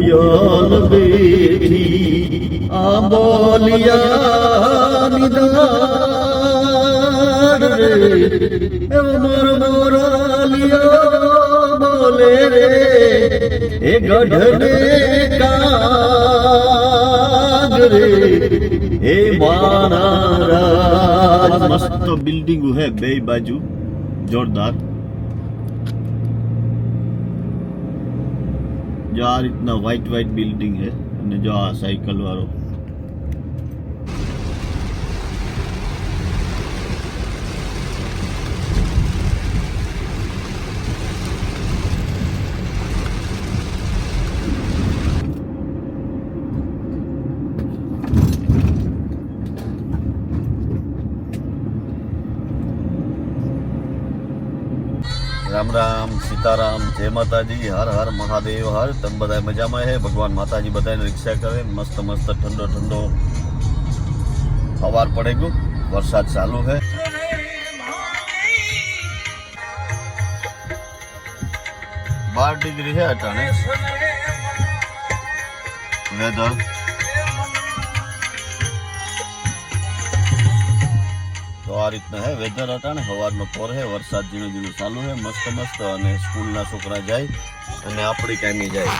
કોયલ બેઠી આંબોલિયા નિદાન રે. એ મોર મોરાલિયો બોલે રે. એ ગઢને મસ્ત બિલ્ડિંગ હે બે બાજુ. જોરદાર. જો આ રીતના વ્હાઈટ વ્હાઈટ બિલ્ડિંગ છે અને જો આ સાયકલ રામ રામ સીતારામ જય માતાજી હર હર મહાદેવ હર તમે બધા મજામાં હે? ભગવાન માતાજી બધાને રિક્ષા કરે મસ્ત મસ્ત ઠંડો ઠંડો સવાર પડે ગયું. વરસાદ ચાલુ હે. બાર ડિગ્રી છે અટાણે વેધર. તો આ રીતના હે, વેધર અટાણે સવારનો પોર હે, વરસાદ ઝીણું ઝીણું ચાલુ હે, મસ્ત મસ્ત, અને સ્કૂલના છોકરા જાય, અને આપણી ટાઈમે જાય.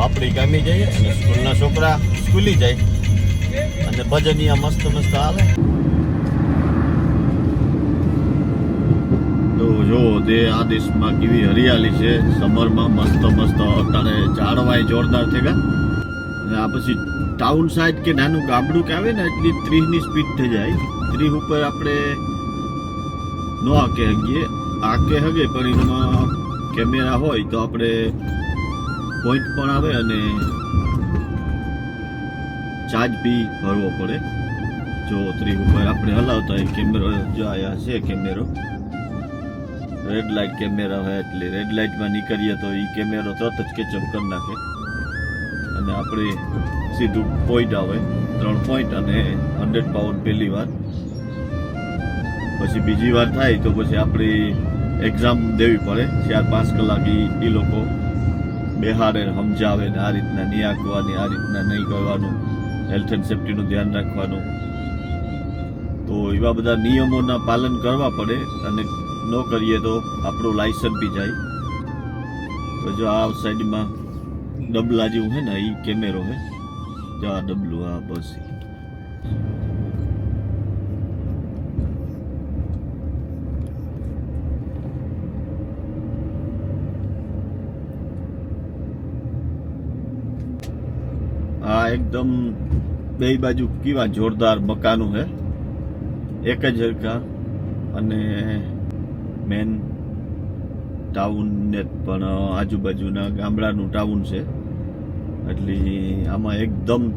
આપણી કામી જઈએ, અને સ્કૂલના છોકરા સ્કૂલી જાય, અને ભજનિયા મસ્ત મસ્ત આવે. જો તે આ દેશમાં કેવી હરિયાળી છે સમરમાં મસ્ત મસ્ત, અત્યારે ઝાડવાય જોરદાર થઈ ગયા અને આ પછી ટાઉન સાઈડ કે નાનું ગામડું કે આવે ને, એટલી ત્રીસની સ્પીડ થઈ જાય. ત્રીસ ઉપર આપણે નો આકે હગીએ, આકે હગે, પણ એમાં કેમેરા હોય તો આપણે પોઈન્ટ પણ આવે અને ચાર્જ બી ભરવો પડે. જો ત્રીસ ઉપર આપણે હલાવતા હોય કેમેરો જો છે કેમેરો રેડ લાઇટ કેમેરા હોય એટલે રેડ લાઇટમાં નીકળીએ તો એ કેમેરો તરત જ કેચઅપ કરી નાખે. અને આપણે સીધું પોઈન્ટ આવે. ત્રણ પોઈન્ટ અને હંડ્રેડ પાઉન્ડ પહેલી વાર પછી બીજી વાર થાય તો પછી આપણી એક્ઝામ દેવી પડે. ચાર પાંચ કલાક એ લોકો બેહારે સમજાવે ને આ રીતના નહીં આંકવાની, આ રીતના નહીં કરવાનું હેલ્થ એન્ડ સેફ્ટીનું ધ્યાન રાખવાનું. તો એવા બધા નિયમોના પાલન કરવા પડે અને ન કરીએ તો આપણું લાયસન્સ બી જાય. તો જો આ સાઈડમાં ડબલા જેવું છે ને એ કેમેરો હે. જો આ ડબલું આ બસ. આ એકદમ બે બાજુ કેવા જોરદાર મકાનું છે એક જ હરખા અને મેન ટાઉન ને પણ આજુબાજુના ગામડાનું ટાઉન છે. એટલે આમાં એકદમ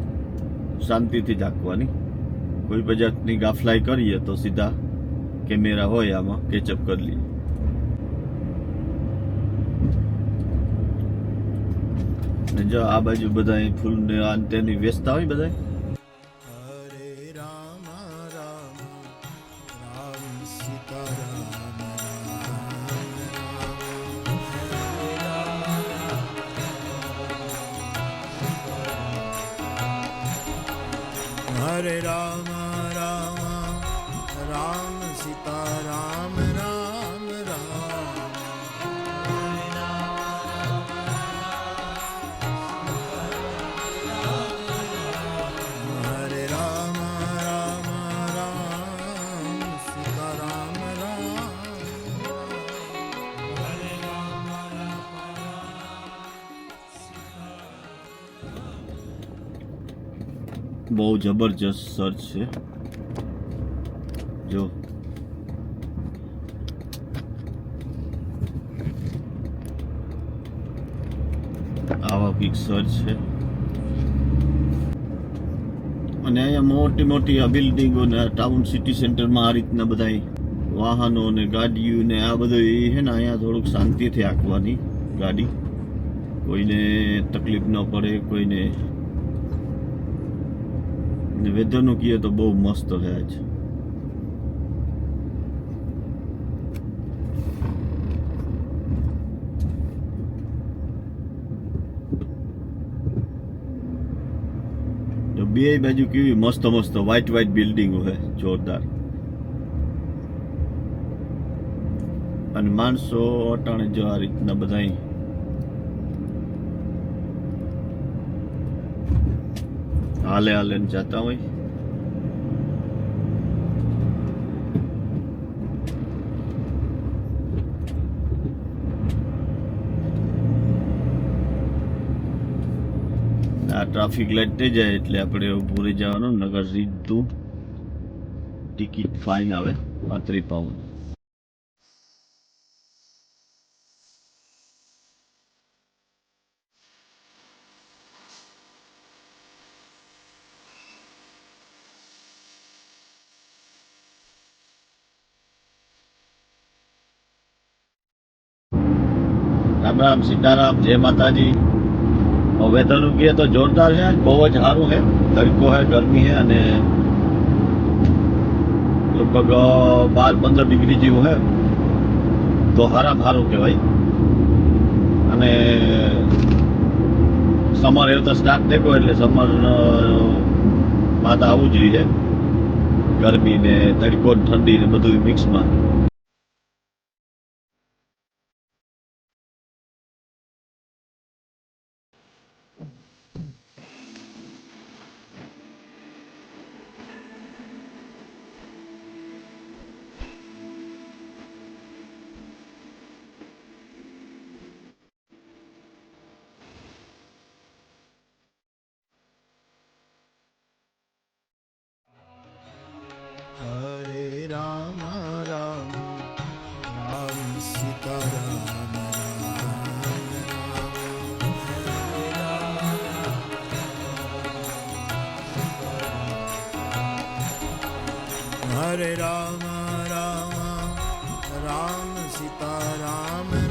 શાંતિથી જાગવાની. કોઈ પણ જાતની ગાફલાઈ કરીએ તો સીધા કેમેરા હોય આમાં કેચઅપ કરી લઈએ. ને જો આ બાજુ બધા ફૂલ ને આ તેની વેચતા હોય બધા બહુ જબરજસ્ત સર્ચ છે. જો આવા કંઈક સર્ચ છે. અને અહીંયા મોટી મોટી આ બિલ્ડિંગો ને ટાઉન સિટી સેન્ટરમાં આ રીતના બધા વાહનો ને ગાડીઓ ને આ બધું એ છે ને અહીંયા થોડુંક શાંતિથી આંકવાની ગાડી. કોઈને તકલીફ ન પડે, કોઈને. વેધરનું કહીએ તો બહુ મસ્ત છે બે બાજુ કેવી મસ્ત મસ્ત વ્હાઈટ વ્હાઈટ બિલ્ડિંગો છે જોરદાર. અને માણસો અટાણે જો આ રીતના બધા હાલે હાલે જતા હોય આ ટ્રાફિક લાઈટ થઈ જાય એટલે આપણે ઊભું જવાનું, નગર સીધું ટિકિટ ફાઇન આવે, પાંત્રીસ પાઉન્ડ. રામ રામ, સીતારામ, જય માતાજી. વેધરનું કહીએ તો જોરદાર છે. બહુ જ સારું છે. તડકો છે, ગરમી છે અને લગભગ બાર પંદર ડિગ્રી જેવું છે. તો હારામ સારું કહેવાય. અને સમર એવું તો સ્ટાર્ટ થઈ એટલે સમરમાં તો આવું જ છે. ગરમી ને તડકો ઠંડી ને બધું મિક્સમાં હરે રામ રામ રામ સીતા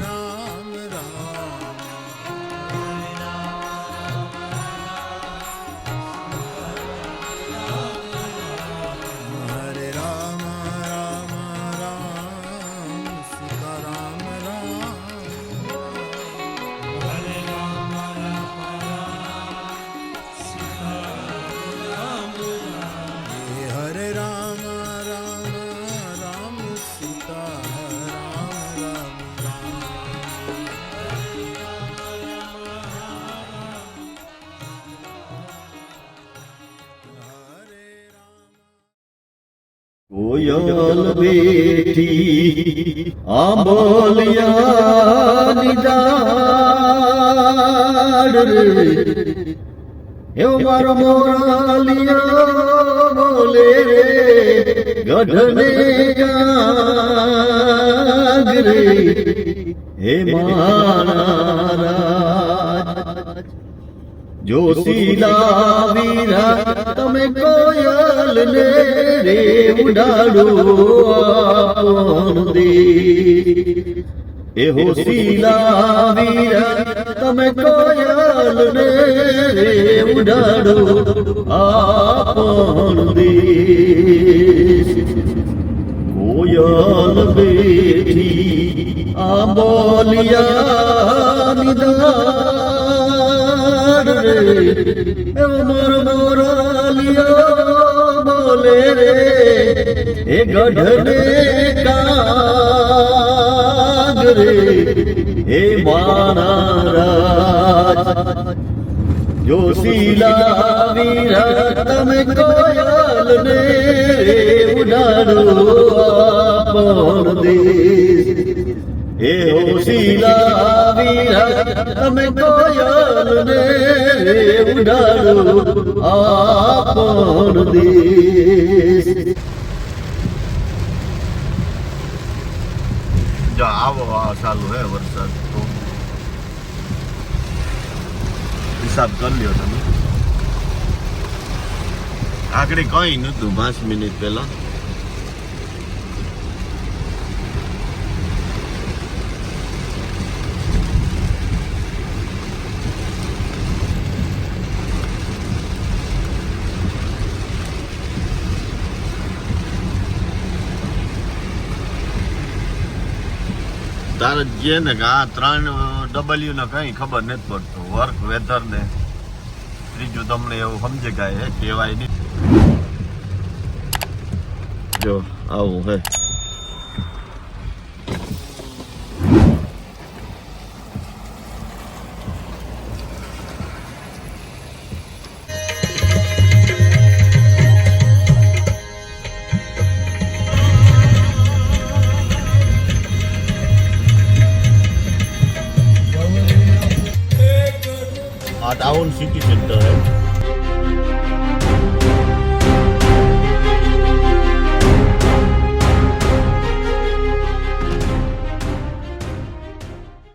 કોયલ બેઠી આંબલિયા નિદાડ રે એવો મારો મોરાલિયા બોલે રે ગઢને ગાગ રે હે મારા રાજ જોશીલા વીરા તમે કોયલ ને રે ઉડાડો એ હોશીલા વીરા તમે કોયલ ને રે ઉડાડો આપણ દે કોયલ બેઠી આ બોલિયા નિદાન રે એવો મોર મોરાલિયા બોલે રે એ ગઢને કાગ રે એ મારા રાજ જોશીલા વીરા તમે કોયલ ને ઉડાડો આપણ દેશ હે હોશીલા વીરા તમે કોયલ ને ઉડાડો જો આવો ચાલુ હે વરસાદ હિસાબ કરી લ્યો તમે. આગળ કઈ નતું, પાંચ મિનિટ પહેલા. તારે જે ને કે આ ત્રણ ડબલ્યુ ને કઈ ખબર નથી પડતું. વર્ક વેધર ને ત્રીજું તમને એવું સમજે કાંઈ હે કહેવાય નહીં. જો, આવું હે. આ ટાઉન સિટી સેન્ટર હે